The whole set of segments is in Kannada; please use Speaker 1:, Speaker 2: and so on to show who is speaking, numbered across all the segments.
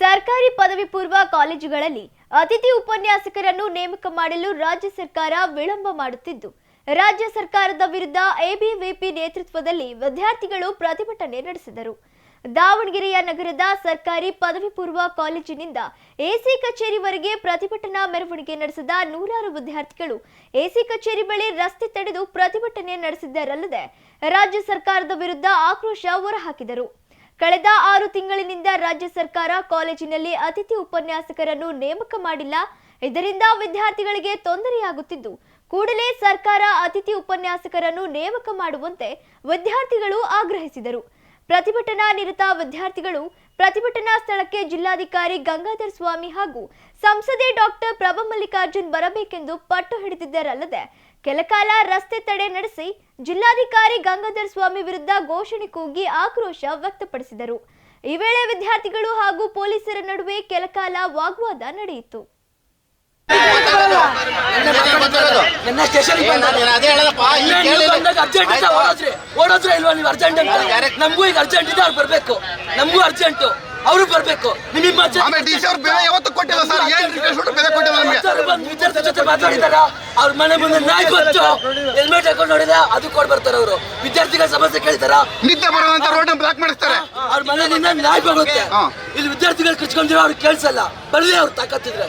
Speaker 1: ಸರ್ಕಾರಿ ಪದವಿ ಪೂರ್ವ ಕಾಲೇಜುಗಳಲ್ಲಿ ಅತಿಥಿ ಉಪನ್ಯಾಸಕರನ್ನು ನೇಮಕ ಮಾಡಲು ರಾಜ್ಯ ಸರ್ಕಾರ ವಿಳಂಬ ಮಾಡುತ್ತಿದ್ದು, ರಾಜ್ಯ ಸರ್ಕಾರದ ವಿರುದ್ಧ ಎಬಿವಿಪಿ ನೇತೃತ್ವದಲ್ಲಿ ವಿದ್ಯಾರ್ಥಿಗಳು ಪ್ರತಿಭಟನೆ ನಡೆಸಿದರು. ದಾವಣಗೆರೆಯ ನಗರದ ಸರ್ಕಾರಿ ಪದವಿ ಪೂರ್ವ ಕಾಲೇಜಿನಿಂದ ಎಸಿ ಕಚೇರಿವರೆಗೆ ಪ್ರತಿಭಟನಾ ಮೆರವಣಿಗೆ ನಡೆಸಿದ ನೂರಾರು ವಿದ್ಯಾರ್ಥಿಗಳು ಎಸಿ ಕಚೇರಿ ಬಳಿ ರಸ್ತೆ ತಡೆದು ಪ್ರತಿಭಟನೆ ನಡೆಸಿದ್ದರಲ್ಲದೆ ರಾಜ್ಯ ಸರ್ಕಾರದ ವಿರುದ್ಧ ಆಕ್ರೋಶ ಹೊರಹಾಕಿದರು. ಕಳೆದ ಆರು ತಿಂಗಳಿನಿಂದ ರಾಜ್ಯ ಸರ್ಕಾರ ಕಾಲೇಜಿನಲ್ಲಿ ಅತಿಥಿ ಉಪನ್ಯಾಸಕರನ್ನು ನೇಮಕ ಮಾಡಿಲ್ಲ. ಇದರಿಂದ ವಿದ್ಯಾರ್ಥಿಗಳಿಗೆ ತೊಂದರೆಯಾಗುತ್ತಿದ್ದು, ಕೂಡಲೇ ಸರ್ಕಾರ ಅತಿಥಿ ಉಪನ್ಯಾಸಕರನ್ನು ನೇಮಕ ಮಾಡುವಂತೆ ವಿದ್ಯಾರ್ಥಿಗಳು ಆಗ್ರಹಿಸಿದರು. ಪ್ರತಿಭಟನಾ ನಿರತ ವಿದ್ಯಾರ್ಥಿಗಳು ಪ್ರತಿಭಟನಾ ಸ್ಥಳಕ್ಕೆ ಜಿಲ್ಲಾಧಿಕಾರಿ ಗಂಗಾಧರ್ ಸ್ವಾಮಿ ಹಾಗೂ ಸಂಸದೆ ಡಾಕ್ಟರ್ ಪ್ರಭಾ ಮಲ್ಲಿಕಾರ್ಜುನ್ ಬರಬೇಕೆಂದು ಪಟ್ಟು ಹಿಡಿದಿದ್ದರಲ್ಲದೆ ಕೆಲಕಾಲ ರಸ್ತೆ ತಡೆ ನಡೆಸಿ ಜಿಲ್ಲಾಧಿಕಾರಿ ಗಂಗಾಧರ್ ಸ್ವಾಮಿ ವಿರುದ್ಧ ಘೋಷಣೆ ಕೂಗಿ ಆಕ್ರೋಶ ವ್ಯಕ್ತಪಡಿಸಿದರು. ಈ ವೇಳೆ ವಿದ್ಯಾರ್ಥಿಗಳು ಹಾಗೂ ಪೊಲೀಸರ ನಡುವೆ ಕೆಲಕಾಲ ವಾಗ್ವಾದ ನಡೆಯಿತು.
Speaker 2: ನನ್ನ ಸ್ಟೇಷನ್
Speaker 3: ನಾನು ಅದೇ ಈಗ.
Speaker 2: ಅರ್ಜೆಂಟ್ ಇದೆ ಓಡೋದ್ರಿ. ಓಡೋದ್ರೆ ಇಲ್ವಾ? ನೀವು ಅರ್ಜೆಂಟ್ ಅಂತ. ನಮಗೂ ಈಗ ಅರ್ಜೆಂಟ್ ಇದೆ ಅವ್ರು ಬರ್ಬೇಕು. ನಮಗೂ ಅರ್ಜೆಂಟ್ ಅವರು ಬರ್ಬೇಕು. ನಿಮ್ಮ
Speaker 4: ಆಮೇಲೆ ಡಿ ಸಿ ಅವ್ರು ಬೆಲೆ ಯಾವತ್ತು ಕೊಟ್ಟಿಲ್ಲ ಸರ್. ಏನ್ ಬೆಲೆ ಕೊಟ್ಟಿಲ್ಲ ನಮಗೆ?
Speaker 2: ವಿದ್ಯಾರ್ಥಿ ಜೊತೆ ಮಾತಾಡಿದಾರ? ಅವ್ರ ಮನೆ ಮುಂದೆ ನಾಯಿ ಬಂತು. ಹೆಲ್ಮೆಟ್ ಹಾಕೊಂಡು ನೋಡಿದ? ಅದು ಕೊಡ್ ಬರ್ತಾರೆ ಅವರು. ವಿದ್ಯಾರ್ಥಿಗಳ ಸಮಸ್ಯೆ ಕೇಳ್ತಾರ
Speaker 4: ನಿದ್ದೆ ಬರೋದಂತ ರೋಡ್ ಬ್ಲಾಕ್ ಮಾಡಿಸ್ತಾರೆ.
Speaker 2: ಅವ್ರ ಮನೆಯಿಂದ ನಾಯಿ ಬರುತ್ತೆ. ಇಲ್ಲಿ ವಿದ್ಯಾರ್ಥಿಗಳು ಕಿಚ್ಕೊಂಡಿರೋ ಅವ್ರಿಗೆ ಕೇಳಿಸಲ್ಲ. ಬರ್ಲಿ ಅವ್ರು ತಾಕತ್ತಿದ್ರೆ.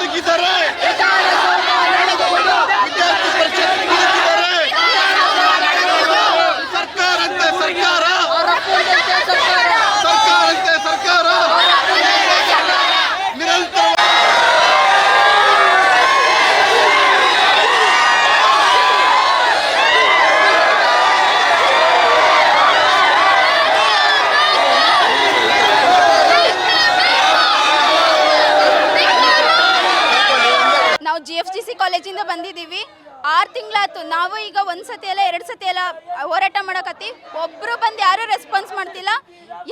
Speaker 5: ఇప్పుడు ಬಂದಿದ್ದೀವಿ. ಆರು ತಿಂಗಳಾಯ್ತು. ನಾವು ಈಗ ಒಂದು ಸತಿ ಎಲ್ಲ ಎರಡು ಸತಿ ಎಲ್ಲ ಹೋರಾಟ ಮಾಡಕತ್ತಿ ಒಬ್ಬರು ಬಂದು ಯಾರೂ ರೆಸ್ಪಾನ್ಸ್ ಮಾಡ್ತಿಲ್ಲ.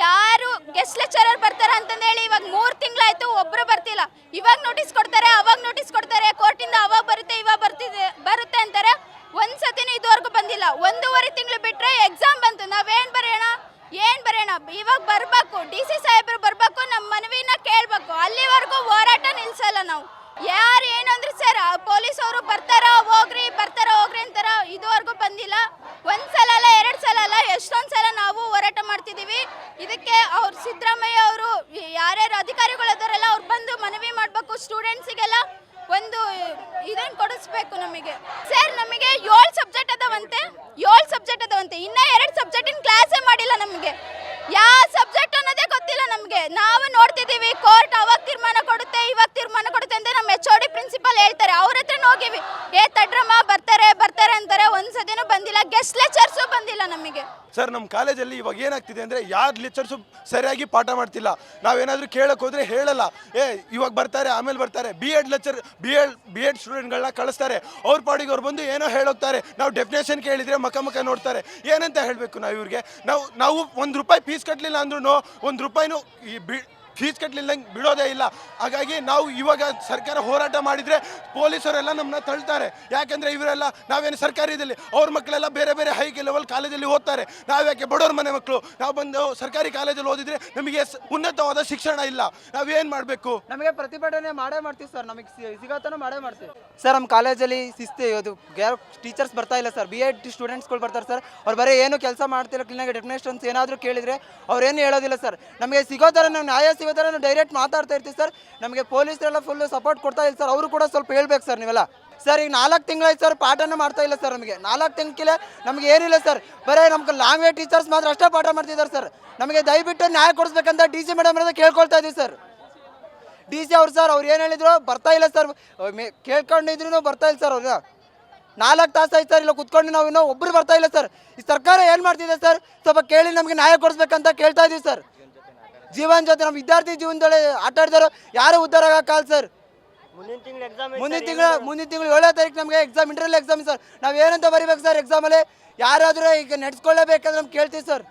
Speaker 5: ಯಾರು ಗೆಸ್ಟ್ ಲೆಕ್ಚರರ್ ಬರ್ತಾರ ಅಂತಂದೇಳಿ ಇವಾಗ ಮೂರು ತಿಂಗಳಾಯ್ತು ಒಬ್ಬರು ಬರ್ತಿಲ್ಲ. ಇವಾಗ ನೋಟಿಸ್ ಕೊಡ್ತಾರೆ, ಅವಾಗ ನೋಟಿಸ್ ಕೊಡ್ತಾರೆ. ಕೋರ್ಟಿಂದ ಅವಾಗ ಬರುತ್ತೆ, ಇವಾಗ ಬರ್ತಿದೆ, ಬರುತ್ತೆ ಅಂತಾರೆ. ಒಂದು ಸತಿನೂ ಇದುವರೆಗೂ ಬಂದಿಲ್ಲ. ಒಂದೂವರೆ ತಿಂಗಳು ಬಿಟ್ಟರೆ ಎಕ್ಸಾಮ್ ಬಂತು. ನಾವೇನು ಬರೆಯೋಣ? ಏನು ಬರೆಯೋಣ? ಇವಾಗ ಬರಬೇಕು. ಡಿ ಸಿ ಸಾಹೇಬರು ಬರಬೇಕು ನಮ್ಮ ಮನವಿನ ಕೇಳಬೇಕು. ಅಲ್ಲಿವರೆಗೂ ಹೋರಾಟ ನಿಲ್ಸಲ್ಲ ನಾವು. ಯಾರು ಏನು ಅಂದ್ರೆ ಸರ್ ಪೊಲೀಸ್ ಅವರು ಬರ್ತಾರ, ಹೋಗ್ರಿ ಬರ್ತಾರ, ಹೋಗ್ರಿ ಅಂತಾರ, ಇದುವರೆಗೂ ಬಂದಿಲ್ಲ. ಒಂದ್ ಸಲ ಅಲ್ಲ ಎರಡ್ ಸಲ ಅಲ್ಲ ಎಷ್ಟೊಂದ್ ಸಲ ನಾವು ಹೋರಾಟ ಮಾಡ್ತಿದೀವಿ ಇದಕ್ಕೆ ಅವ್ರು ಸಿದ್ದರಾಮಯ್ಯ ಅವರು, ಯಾರ್ಯಾರು ಅಧಿಕಾರಿಗಳು ಅದಾರಲ್ಲ ಅವ್ರು ಬಂದು ಮನವಿ ಮಾಡ್ಬೇಕು ಸ್ಟೂಡೆಂಟ್ಸಿಗೆಲ್ಲ. ಒಂದು ಇದನ್ನ ಕೊಡಿಸ್ಬೇಕು ನಮಗೆ. ಸರ್, ನಮಗೆ ಏಳು ಸಬ್ಜೆಕ್ಟ್ ಅದಾವಂತೆ. ಏಳು ಸಬ್ಜೆಕ್ಟ್ ಅದಾವಂತೆ. ಇನ್ನ ಎರಡು ಸಬ್ಜೆಕ್ಟಿನ ಕ್ಲಾಸೇ ಮಾಡಿಲ್ಲ ನಮಗೆ ಯಾವ ಸಬ್ಜೆಕ್ಟ್ ಅನ್ನೋದೇ ಗೊತ್ತಿಲ್ಲ ನಮಗೆ ನಾವು ನೋಡ್ತಿದ್ದೀವಿ ಕೋರ್ಟ್ ಅವಾಗ ತೀರ್ಮಾನ ಕೊಡುತ್ತೆ ಇವಾಗ ತೀರ್ಮಾನ ಕೊಡುತ್ತೆ ಅಂತ ನಮ್ಮ ಎಚ್ ಪ್ರಿನ್ಸಿಪಲ್ ಹೇಳ್ತಾರೆ, ಅವ್ರ ಹತ್ರ ಹೋಗಿವಿ. ಏ ತಡ್ರಮ್ಮ, ಬರ್ತಾರೆ ಬರ್ತಾರೆ ಅಂತಾರೆ ಒಂದ್ಸತಿನೂ ಬಂದಿಲ್ಲ ಗೆಸ್ಟ್ ಲೆಕ್ಚರ್ಸು ಬಂದಿಲ್ಲ ನಮಗೆ.
Speaker 6: ಸರ್ ನಮ್ಮ ಕಾಲೇಜಲ್ಲಿ ಇವಾಗ ಏನಾಗ್ತಿದೆ ಅಂದರೆ ಯಾರು ಲೆಕ್ಚರ್ಸು ಸರಿಯಾಗಿ ಪಾಠ ಮಾಡ್ತಿಲ್ಲ. ನಾವೇನಾದರೂ ಕೇಳಕ್ಕೆ ಹೋದರೆ ಹೇಳಲ್ಲ. ಏ, ಇವಾಗ ಬರ್ತಾರೆ, ಆಮೇಲೆ ಬರ್ತಾರೆ. B Ed lecture B Ed B Ed ಸ್ಟೂಡೆಂಟ್ಗಳನ್ನ ಕಳಿಸ್ತಾರೆ. ಅವ್ರ ಪಾಡಿಗೆ ಅವ್ರು ಬಂದು ಏನೋ ಹೇಳೋಗ್ತಾರೆ. ನಾವು ಡೆಫಿನೇಷನ್ ಕೇಳಿದರೆ ಮಕ ಮಕ ನೋಡ್ತಾರೆ. ಏನಂತ ಹೇಳಬೇಕು ನಾವು ಇವ್ರಿಗೆ? ನಾವು ನಾವು ಒಂದು ರೂಪಾಯಿ ಫೀಸ್ ಕಟ್ಟಲಿಲ್ಲ ಅಂದ್ರೂ ಒಂದು ರೂಪಾಯಿನೂ ಈ ಬಿ ಫೀಸ್ ಕಟ್ಟಲಿಲ್ಲಂಗೆ ಬಿಡೋದೇ ಇಲ್ಲ. ಹಾಗಾಗಿ ನಾವು ಇವಾಗ ಸರ್ಕಾರ ಹೋರಾಟ ಮಾಡಿದರೆ ಪೊಲೀಸರೆಲ್ಲ ನಮ್ಮನ್ನ ತಳ್ತಾರೆ. ಯಾಕೆಂದರೆ ಇವರೆಲ್ಲ ನಾವೇನು ಸರ್ಕಾರಿದಲ್ಲಿ ಅವ್ರ ಮಕ್ಕಳೆಲ್ಲ ಬೇರೆ ಬೇರೆ ಹೈ ಲೆವೆಲ್ ಕಾಲೇಜಲ್ಲಿ ಓದ್ತಾರೆ. ನಾವ್ಯಾಕೆ ಬಡವ್ರ ಮನೆ ಮಕ್ಕಳು ನಾವು ಬಂದು ಸರ್ಕಾರಿ ಕಾಲೇಜಲ್ಲಿ ಓದಿದ್ರೆ ನಮಗೆ ಉನ್ನತವಾದ ಶಿಕ್ಷಣ ಇಲ್ಲ. ನಾವೇನು ಮಾಡಬೇಕು?
Speaker 7: ನಮಗೆ ಪ್ರತಿಭಟನೆ ಮಾಡೇ ಮಾಡ್ತೀವಿ ಸರ್. ನಮಗೆ ಸಿಗತನ ಮಾಡೇ ಮಾಡ್ತೀವಿ. ಸರ್, ನಮ್ಮ ಕಾಲೇಜಲ್ಲಿ ಶಿಸ್ತು ಅದು ಟೀಚರ್ಸ್ ಬರ್ತಾ ಇಲ್ಲ ಸರ್. ಬಿ ಎಡ್ ಸ್ಟೂಡೆಂಟ್ಸ್ಗಳು ಬರ್ತಾರೆ ಸರ್. ಅವ್ರು ಬರೀ ಏನು ಕೆಲಸ ಮಾಡ್ತಿಲ್ಲ ಕ್ಲೀನಾಗಿ ಡೆಫಿನೇಷನ್ಸ್ ಏನಾದರೂ ಕೇಳಿದರೆ ಏನು ಹೇಳೋದಿಲ್ಲ ಸರ್. ನಮಗೆ ಸಿಗೋ ಥರ ನಾವು ನ್ಯಾಯ ನಾವು ಡೈರೆಕ್ಟ್ ಮಾತಾಡ್ತಾ ಇರ್ತೀವಿ ಸರ್. ನಮಗೆ ಪೊಲೀಸರೆಲ್ಲ ಫುಲ್ ಸಪೋರ್ಟ್ ಕೊಡ್ತಾ ಇಲ್ಲ ಸರ್. ಅವರು ಕೂಡ ಸ್ವಲ್ಪ ಹೇಳ್ಬೇಕು ಸರ್ ನೀವೆಲ್ಲ. ಸರ್, ಈಗ ನಾಲ್ಕು ತಿಂಗಳಾಯ್ತು ಸರ್ ಪಾಠನ ಮಾಡ್ತಾ ಇಲ್ಲ ಸರ್ ನಮಗೆ. ನಾಲ್ಕು ತಿಂಗಳ ನಮಗೆ ಏನಿಲ್ಲ ಸರ್. ಬರೀ ನಮ್ಗೆ ಲ್ಯಾಂಗ್ವೇಜ್ ಟೀಚರ್ಸ್ ಮಾತ್ರ ಅಷ್ಟೇ ಪಾಠ ಮಾಡ್ತಿದ್ದಾರೆ ಸರ್. ನಮಗೆ ದಯವಿಟ್ಟು ನ್ಯಾಯ ಕೊಡಿಸ್ಬೇಕಂತ ಡಿ ಸಿ ಮೇಡಮ್ ಅನ್ನೋದು ಕೇಳ್ಕೊಳ್ತಾ ಇದ್ದೀವಿ ಸರ್. ಡಿ ಸಿ ಅವ್ರು ಸರ್, ಅವ್ರು ಏನು ಹೇಳಿದ್ರು? ಬರ್ತಾ ಇಲ್ಲ ಸರ್. ಕೇಳ್ಕೊಂಡಿದ್ರು ಬರ್ತಾ ಇಲ್ಲ ಸರ್ ಅವ್ರ. ನಾಲ್ಕು ತಾಸು ಆಯ್ತು ಸರ್, ಇಲ್ಲ ಕುತ್ಕೊಂಡು ನಾವು ಇನ್ನೂ ಒಬ್ಬರು ಬರ್ತಾ ಇಲ್ಲ ಸರ್. ಈ ಸರ್ಕಾರ ಏನು ಮಾಡ್ತಿದೆ ಸರ್? ಸ್ವಲ್ಪ ಕೇಳಿ ನಮಗೆ ನ್ಯಾಯ ಕೊಡಿಸ್ಬೇಕಂತ ಕೇಳ್ತಾ ಇದ್ದೀವಿ ಸರ್. ಜೀವನ ಜೊತೆ ನಮ್ಮ ವಿದ್ಯಾರ್ಥಿ ಜೀವನದಲ್ಲಿ ಆಟ ಆಡಿದಾರೋ ಯಾರು ಉದ್ಧಾರ ಆಗಲ್ಲ ಸರ್.
Speaker 8: ಮುಂದಿನ ತಿಂಗಳು ಎಕ್ಸಾಮ್
Speaker 7: ಮುಂದಿನ ತಿಂಗಳು ಮುಂದಿನ ತಿಂಗಳು ಏಳನೇ ತಾರೀಕು ನಮಗೆ ಎಕ್ಸಾಮ್ ಇಂಟರ್ನಲ್ ಎಕ್ಸಾಮ್ ಸರ್. ನಾವು ಏನಂತ ಬರಿಬೇಕು ಸರ್ ಎಕ್ಸಾಮಲ್ಲಿ ಯಾರಾದರೂ ಈಗ ನಡೆಸ್ಕೊಳ್ಳೇಬೇಕಂದ್ರೆ ನಮ್ಗೆ ಕೇಳ್ತೀವಿ ಸರ್.